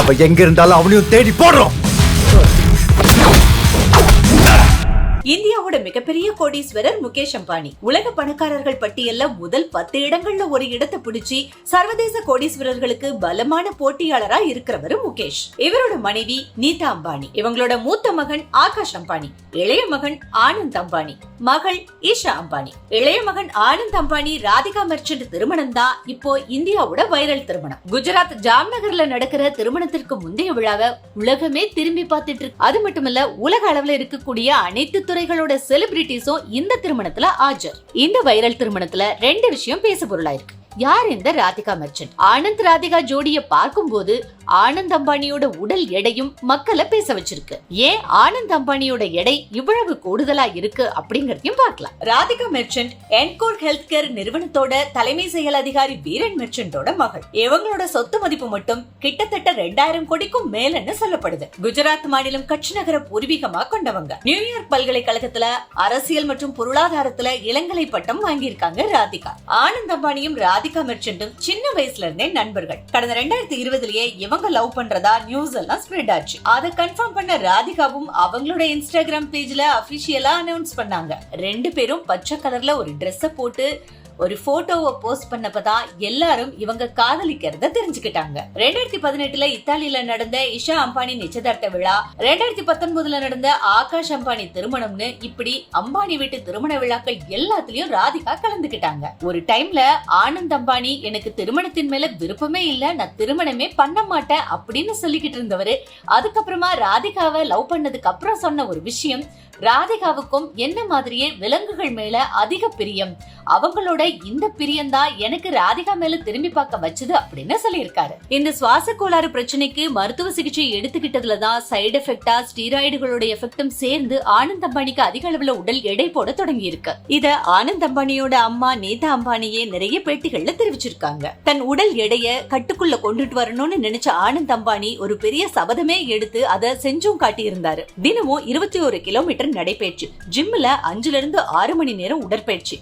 அவ எங்க இருந்தாலும் அவனையும் தேடி போடுறோம். இந்தியாவோட மிகப்பெரிய கோடீஸ்வரர் முகேஷ் அம்பானி. உலக பணக்காரர்கள் பட்டியல்ல முதல் பத்து இடங்கள்ல ஒரு இடத்தை பிடிச்சி சர்வதேச கோடீஸ்வரர்களுக்கு பலமான போட்டியாளரா இருக்கிறவரு முகேஷ். இவரோட மனைவி நீதா அம்பானி. இவங்களோட மூத்த மகன் ஆகாஷ் அம்பானி. இளைய மகன் ஆனந்த் அம்பானி. மகள் ஈஷா அம்பானி. இளைய மகன் ஆனந்த் அம்பானி ராதிகா மெர்ச்சன்ட் திருமணம் தான் இப்போ இந்தியாவோட வைரல் திருமணம். குஜராத் ஜாம்நகர்ல நடக்கிற திருமணத்திற்கு முந்தைய விழாவை உலகமே திரும்பி பார்த்துட்டு இருக்கு. அது மட்டுமல்ல உலக அளவுல இருக்கக்கூடிய அனைத்து துறைகளோட செலிபிரிட்டிஸும் இந்த திருமணத்துல ஆஜர். இந்த வைரல் திருமணத்துல ரெண்டு விஷயம் பேச பொருளாயிருக்கு யார் இந்த ராதிகா மெர்ச்சன்ட் ஆனந்த் ராதிகா ஜோடியை பார்க்கும்போது ஆனந்த் அம்பானியோட உடல் எடையும் மக்களை பேச வச்சிருக்கு. ஏன் ஆனந்த் அம்பானியோட எடை இவ்வளவு கூடுதலா இருக்கு அப்படிங்கறதையும் பார்க்கலாம். Radhika Merchant Encore health care நிறுவனத்தோட தலைமை செயல் அதிகாரி வீரன் மெர்ச்சன்டோட மகள். இவங்களோட சொத்து மதிப்பு மட்டும் கிட்டத்தட்ட ரெண்டாயிரம் கோடிக்கும் மேலன்னு சொல்லப்படுது. குஜராத் மாநிலம் கட்ச் நகர பூர்வீகமா கொண்டவங்க. நியூயார்க் பல்கலைக்கழகத்துல அரசியல் மற்றும் பொருளாதாரத்துல இளங்கலை பட்டம் வாங்கியிருக்காங்க ராதிகா. ஆனந்த் அம்பானியும் ராதிகா மெர்ச்சன்டும் சின்ன வயசுல இருந்தே நண்பர்கள். கடந்த ரெண்டாயிரத்தி இருபதுலயே இவங்க லவ் பண்றதா? நியூஸ் எல்லாம் ஸ்ப்ரெட் ஆச்சு. அதை கன்ஃபார்ம் பண்ண ராதிகாவும் அவங்களோட இன்ஸ்டாகிராம் பேஜ்ல அபிஷியலா அனௌன்ஸ் பண்ணாங்க. ரெண்டு பேரும் பச்சை கலர்ல ஒரு ட்ரெஸ்ஸை போட்டு ஒரு போட்டோவை போஸ்ட் பண்ணப்பதான் எல்லாரும் இவங்க காதலிக்கிறத தெரிஞ்சுக்கிட்டாங்க. ரெண்டாயிரத்தி பதினெட்டுல இத்தாலியில நடந்த இஷா அம்பானி நிச்சயதார்த்த விழா ரெண்டாயிரத்தி பத்தொன்பதுல நடந்த ஆகாஷ் அம்பானி திருமணம்னு இப்படி அம்பானி வீட்டு திருமண விழாக்கள் எல்லாத்துலயும் ராதிகா கலந்துக்கிட்டாங்க. ஒரு டைம்ல ஆனந்த் அம்பானி எனக்கு திருமணத்தின் மேல விருப்பமே இல்ல நான் திருமணமே பண்ண மாட்டேன் அப்படின்னு சொல்லிக்கிட்டு இருந்தவரு. அதுக்கப்புறமா ராதிகாவை லவ் பண்ணதுக்கு அப்புறம் சொன்ன ஒரு விஷயம் ராதிகாவுக்கும் என்ன மாதிரியே விலங்குகள் மேல அதிக பிரியம் அவங்களோட இந்த பிரியந்தான் எனக்கு ராதிகா மேல திரும்பி பார்க்க வச்சது அப்படின்னு சொல்லியிருக்காரு. இந்த சுவாச கோளாறு பிரச்சனைக்கு மருத்துவ சிகிச்சை எடுத்துக்கிட்டதுல தான் சைடு எஃபெக்டா ஸ்டீராய்டுகளோட எஃபெக்டும் சேர்ந்து ஆனந்த் அம்பானிக்கு அதிக அளவுல உடல் எடை போட தொடங்கி இருக்கு இத ஆனந்த் அம்பானியோட அம்மா நேதா அம்பானியே நிறைய பேட்டிகள்ல தெரிவிச்சிருக்காங்க. தன் உடல் எடைய கட்டுக்குள்ள கொண்டுட்டு வரணும்னு நினைச்ச ஆனந்த் அம்பானி ஒரு பெரிய சபதமே எடுத்து அதை செஞ்சும் காட்டியிருந்தாரு. தினமும் இருபத்தி ஒரு கிலோமீட்டர் நடைபயிற்சி. ஜிம்ல அஞ்சுல இருந்து ஆறு மணி நேரம் உடற்பயிற்சி.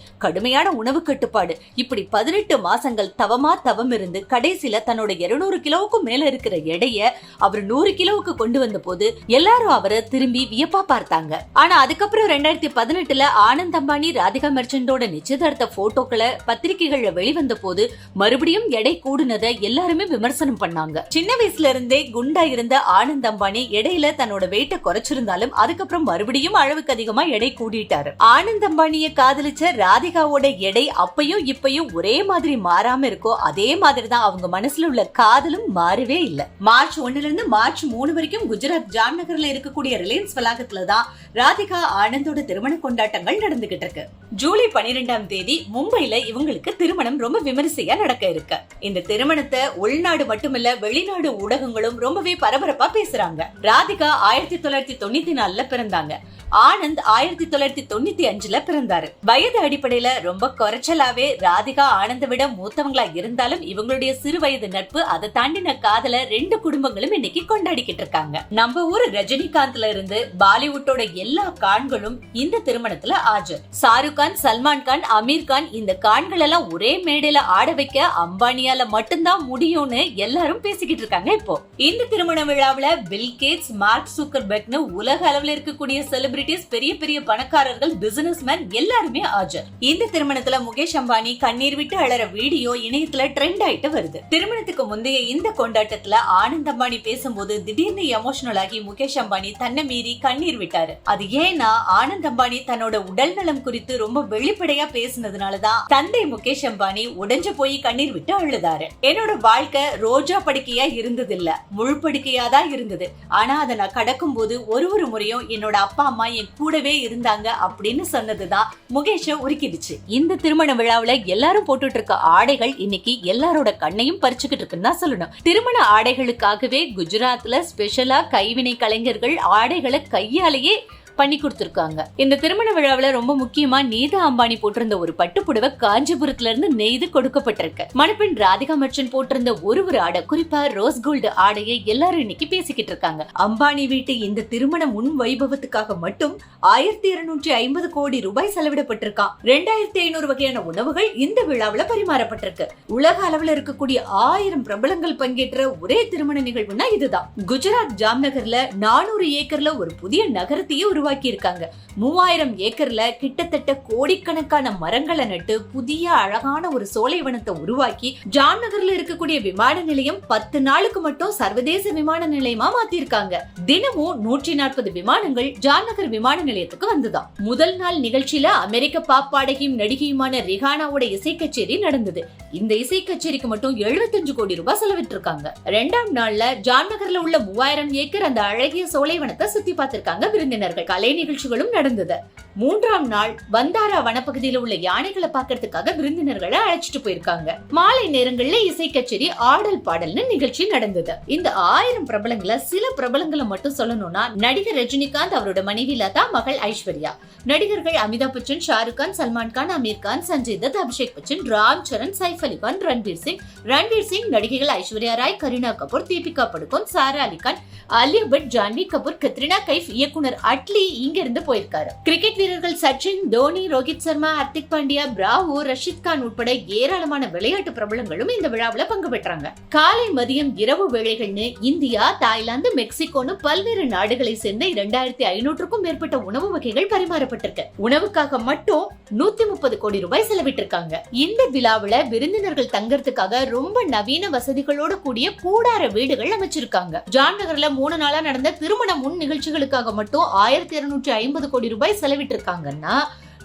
கடுமையான உணவு கட்டுப்பாடு. இப்படி பதினெட்டு மாசங்கள் தவமா தவம் இருந்து கடைசியில தன்னோட இருநூறு கிலோவுக்கும் மேல இருக்கிற எடைய அவர் நூறு கிலோவுக்கு கொண்டு வந்த போது எல்லாரும் அவரை திரும்பி வியப்பா பார்த்தாங்க. ஆனா அதுக்கப்புறம் ரெண்டாயிரத்தி பதினெட்டுல ஆனந்த் அம்பானி ராதிகா மெர்ச்சண்டோட நிச்சயதார்த்த போட்டோக்களை பத்திரிகைகள்ல வெளிவந்த போது மறுபடியும் எடை கூடுனதை எல்லாருமே விமர்சனம் பண்ணாங்க. சின்ன வயசுல இருந்தே குண்டா இருந்த ஆனந்த் அம்பானி இடையில தன்னோட வெயிட்ட குறைச்சிருந்தாலும் அதுக்கப்புறம் மறுபடியும் அளவுக்கு அதிகமா எடை கூடிட்டாரு. ஆனந்த் அம்பானிய காதலிச்ச ராதிகாவோட அவங்களோட எடை அப்பையும் இப்பையும் ஒரே மாதிரி மாறாம இருக்கோ அதே மாதிரி தான் அவங்க மனசுல உள்ள காதலும் மாறவே இல்லை. மார்ச் ஒன்னுல இருந்து மார்ச் மூணு வரைக்கும் குஜராத் ஜாம் நகர்ல இருக்கக்கூடிய ரிலையன்ஸ் வளாகத்துல தான் ராதிகா ஆனந்தோட திருமண கொண்டாட்டங்கள் நடந்துகிட்டு இருக்கு. ஜூலை பனிரெண்டாம் தேதி மும்பைல இவங்களுக்கு திருமணம் ரொம்ப விமரிசையா நடக்க இருக்கு. இந்த திருமணத்தை உள்நாடு மட்டுமல்ல வெளிநாடு ஊடகங்களும் ரொம்பவே பரபரப்பா பேசுறாங்க. ராதிகா ஆயிரத்தி தொள்ளாயிரத்தி தொண்ணூத்தி நாலுல பிறந்தாங்க. ஆனந்த் ஆயிரத்தி தொள்ளாயிரத்தி தொண்ணூத்தி அஞ்சுல பிறந்தாரு. வயது அடிப்படையில ரொம்ப குறைச்சலாவே ராதிகா ஆனந்த விட மூத்தவங்களா இருந்தாலும் இவங்களுடைய சிறு வயது நட்பு அதை தாண்டின காதல ரெண்டு குடும்பங்களும் இன்னைக்கு கொண்டாடிக்கிட்டு இருக்காங்க. நம்ம ஊர் ரஜினிகாந்த்ல இருந்து பாலிவுட்டோட எல்லா கான்களும் இந்த திருமணத்துல ஆஜர். ஷாருக் கான் சல்மான் கான் அமீர் கான் இந்த கான்கள் எல்லாம் ஒரே மேடையில ஆட வைக்க அம்பானியால மட்டும்தான் முடியும்னு எல்லாரும் பேசிக்கிட்டு இருக்காங்க இப்போ. இந்த திருமண விழாவில பில் கேட்ஸ் மார்க் சூக்கர்பெக்னு உலக அளவில் இருக்கக்கூடிய செலிபிரிட்டிஸ் பெரிய பெரிய பணக்காரர்கள் பிசினஸ் மேன் எல்லாருமே ஆஜர். இந்த திருமணத்துல முகேஷ் அம்பானி கண்ணீர் விட்டு அழற வீடியோ இணையத்துல ட்ரெண்ட் ஆயிட்டு வருது. திருமணத்துக்கு முந்தைய இந்த கொண்டாட்டத்துல ஆனந்த் அம்பானி பேசும்போது திடீர்னு எமோஷனல் ஆகி முகேஷ் அம்பானி தன்னை மீறி கண்ணீர் விட்டாரு. அது ஏன்னா ஆனந்த் அம்பானி தன்னோட உடல் நலம் குறித்து ரொம்ப வெளிப்படையா பேசினதுனாலதான் தந்தை முகேஷ் அம்பானி உடைஞ்சு போய் கண்ணீர் விட்டு அழுதாரு. என்னோட வாழ்க்கை ரோஜா படுக்கையா இருந்தது இல்ல முழு படுக்கையா தான் இருந்தது. ஆனா அதை நான் கடக்கும் போது ஒரு ஒரு முறையும் என்னோட அப்பா அம்மா என் கூடவே இருந்தாங்க அப்படின்னு சொன்னதுதான் முகேஷ உருக்கிடுச்சு. இந்த திருமண விழாவுல எல்லாரும் போட்டுட்டு இருக்க ஆடைகள் இன்னைக்கு எல்லாரோட கண்ணையும் பறிச்சுக்கிட்டு இருக்குன்னு தான் சொல்லணும். திருமண ஆடைகளுக்காகவே குஜராத்ல ஸ்பெஷலா கைவினை கலைஞர்கள் ஆடைகளை கையாலேயே பண்ணி கொடுத்திருக்காங்க. இந்த திருமண விழாவுல ரொம்ப முக்கியமா நீதா அம்பானி போட்டிருந்த ஒரு பட்டுப்புடவை காஞ்சிபுரத்துல இருந்து நெய்து கொடுக்கப்பட்டிருக்கு. மணப்பெண் ராதிகா மச்சன் போட்டிருந்த ஒரு ஒரு ஆடை குறிப்பா ரோஸ் கோல்டு ஆடையை எல்லாரும் இன்னைக்கு பேசிக்கிட்டு இருக்காங்க. அம்பானி வீட்டு இந்த திருமண முன் வைபவத்துக்காக மட்டும் ஆயிரத்தி இருநூற்றி ஐம்பது கோடி ரூபாய் செலவிடப்பட்டிருக்கான் ரெண்டாயிரத்தி ஐநூறு வகையான உணவுகள் இந்த விழாவுல பரிமாறப்பட்டிருக்கு. உலக அளவுல இருக்கக்கூடிய ஆயிரம் பிரபலங்கள் பங்கேற்ற ஒரே திருமண நிகழ்வுனா இதுதான். குஜராத் ஜாம்நகர்ல நானூறு ஏக்கர்ல ஒரு புதிய நகரத்தையே உருவாக்க உருவாக்கியிருக்காங்க. மூவாயிரம் ஏக்கர்ல கிட்டத்தட்ட கோடிக்கணக்கான மரங்களை நட்டு புதிய அழகான ஒரு சோலை வனத்தை உருவாக்கி ஜாம்நகர்ல இருக்கக்கூடிய விமான நிலையம் பத்து நாளுக்கு மட்டும் சர்வதேச விமான நிலையமா மாத்திருக்காங்க தினமும் நூற்றி நாற்பது விமானங்கள் ஜாம்நகர் விமான நிலையத்துக்கு வந்துதான் முதல் நாள் நிகழ்ச்சியில அமெரிக்க பாப் பாடகியும் நடிகையுமான ரிஹானாவோட இசை கச்சேரி நடந்தது. இந்த இசை கச்சேரிக்கு மட்டும் 75 கோடி ரூபாய் செலவிட்டிருக்காங்க. ரெண்டாம் நாள்ல ஜாம்நகர்ல உள்ள மூவாயிரம் ஏக்கர் அந்த அழகிய சோலைவனத்தை சுத்தி பார்த்திருக்காங்க விருந்தினர்கள். கலை நிகழ்ச்சிகளும் நடந்தது. மூன்றாம் நாள் வந்தாரா வனப்பகுதியில உள்ள யானைகளை பார்க்கறதுக்காக விருந்தினர்களை அழைச்சிட்டு போயிருக்காங்க. மாலை நேரங்கள்ல இசை கச்சேரி ஆடல் பாடல்னு நிகழ்ச்சி நடந்தது. இந்த ஆயிரம் பிரபலங்களை சில பிரபலங்களை மட்டும் சொல்லணும்னா நடிகர் ரஜினிகாந்த் அவரோட மனைவி லதா மகள் ஐஸ்வர்யா. நடிகர்கள் அமிதாப் பச்சன் ஷாருக் கான் சல்மான் கான் அமீர் கான் சஞ்சய் தத் அபிஷேக் பச்சன் ராம் சரண் சைஃப் அலி கான் ரன்பீர் சிங். ரன்பீர் சிங் நடிகைகள் ஐஸ்வர்யா ராய் கரீனா கபூர் தீபிகா படுகோன் சாரா அலி கான் அலியா பட் ஜான்வி கபூர் கத்ரினா கைஃப் இயக்குனர் அட்லி இங்க இருந்து போயிருக்காரு. கிரிக்கெட் வீரர்கள் சச்சின் தோனி ரோஹித் சர்மா ஹர்திக் பாண்டியா பிராவோ ரஷித் கான் உட்பட ஏராளமான விளையாட்டு பிரபலங்களும் இந்த விழாவில் பங்கு பெற்றாங்க. காலை மதியம் இரவு வேளைகள்னு இந்தியா தாய்லாந்து மெக்சிகோன்னு பல்வேறு நாடுகளை சேர்ந்த இரண்டாயிரத்தி ஐநூற்றுக்கும் மேற்பட்ட உணவு வகைகள் பரிமாறப்பட்டிருக்கு. உணவுக்காக மட்டும் நூத்தி முப்பது கோடி ரூபாய் செலவிட்டிருக்காங்க. இந்த விழாவில் விருந்தினர்கள் தங்கறதுக்காக ரொம்ப நவீன வசதிகளோடு கூடிய கூடார வீடுகள் அமைச்சிருக்காங்க. ஜான் நகர்ல மூணு நாளா நடந்த திருமண முன் நிகழ்ச்சிகளுக்காக மட்டும் ஆயிரத்தி இருநூற்றி ஐம்பது கோடி ரூபாய் செலவிட்டிருக்காங்கன்னா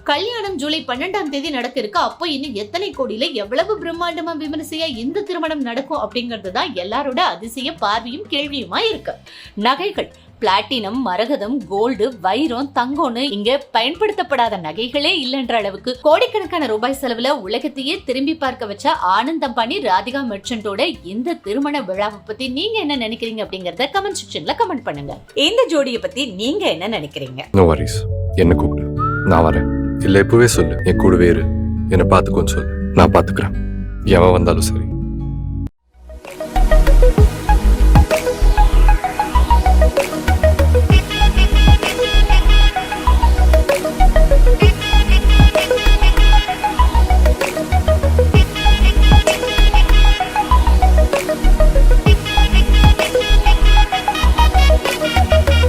கல்யாணம் ஜூலை பன்னெண்டாம் தேதி நடக்க இருக்கு அப்போ இன்னும் எத்தனை கோடியில எவ்வளவு பிரம்மாண்டமா விமரிசையா இந்த திருமணம் நடக்கும் அப்படிங்கிறது தான் எல்லாரோட அதிசய பார்வையும் கேள்வியுமா இருக்கு. நகைகள் பிளாட்டினம் மரகதம் கோல்டு வைரம் தங்கம்னு இங்க பயன்படுத்தப்படாத நகைகளே இல்லைன்ற அளவுக்கு கோடிக்கணக்கான ரூபாய் செலவுல உலகத்தையே திரும்பி பார்க்க வச்ச ஆனந்தம் பண்ணி ராதிகா மெர்ச்சன்டோட இந்த திருமண விழாவை பத்தி நீங்க என்ன நினைக்கிறீங்க அப்படிங்கறத கமெண்ட் செக்ஷன்ல கமெண்ட் பண்ணுங்க. இந்த ஜோடியை பத்தி நீங்க என்ன நினைக்கிறீங்க? நோ வரிஸ் என்ன கூப்பிடு? நான் வரேன். இல்ல இப்பவே சொல்லு. என் கூடவே இரு. என்ன பாத்துக்கோன்னு சொல்லு. நான் பாத்துக்கிறேன் எவன் வந்தாலும் சரி.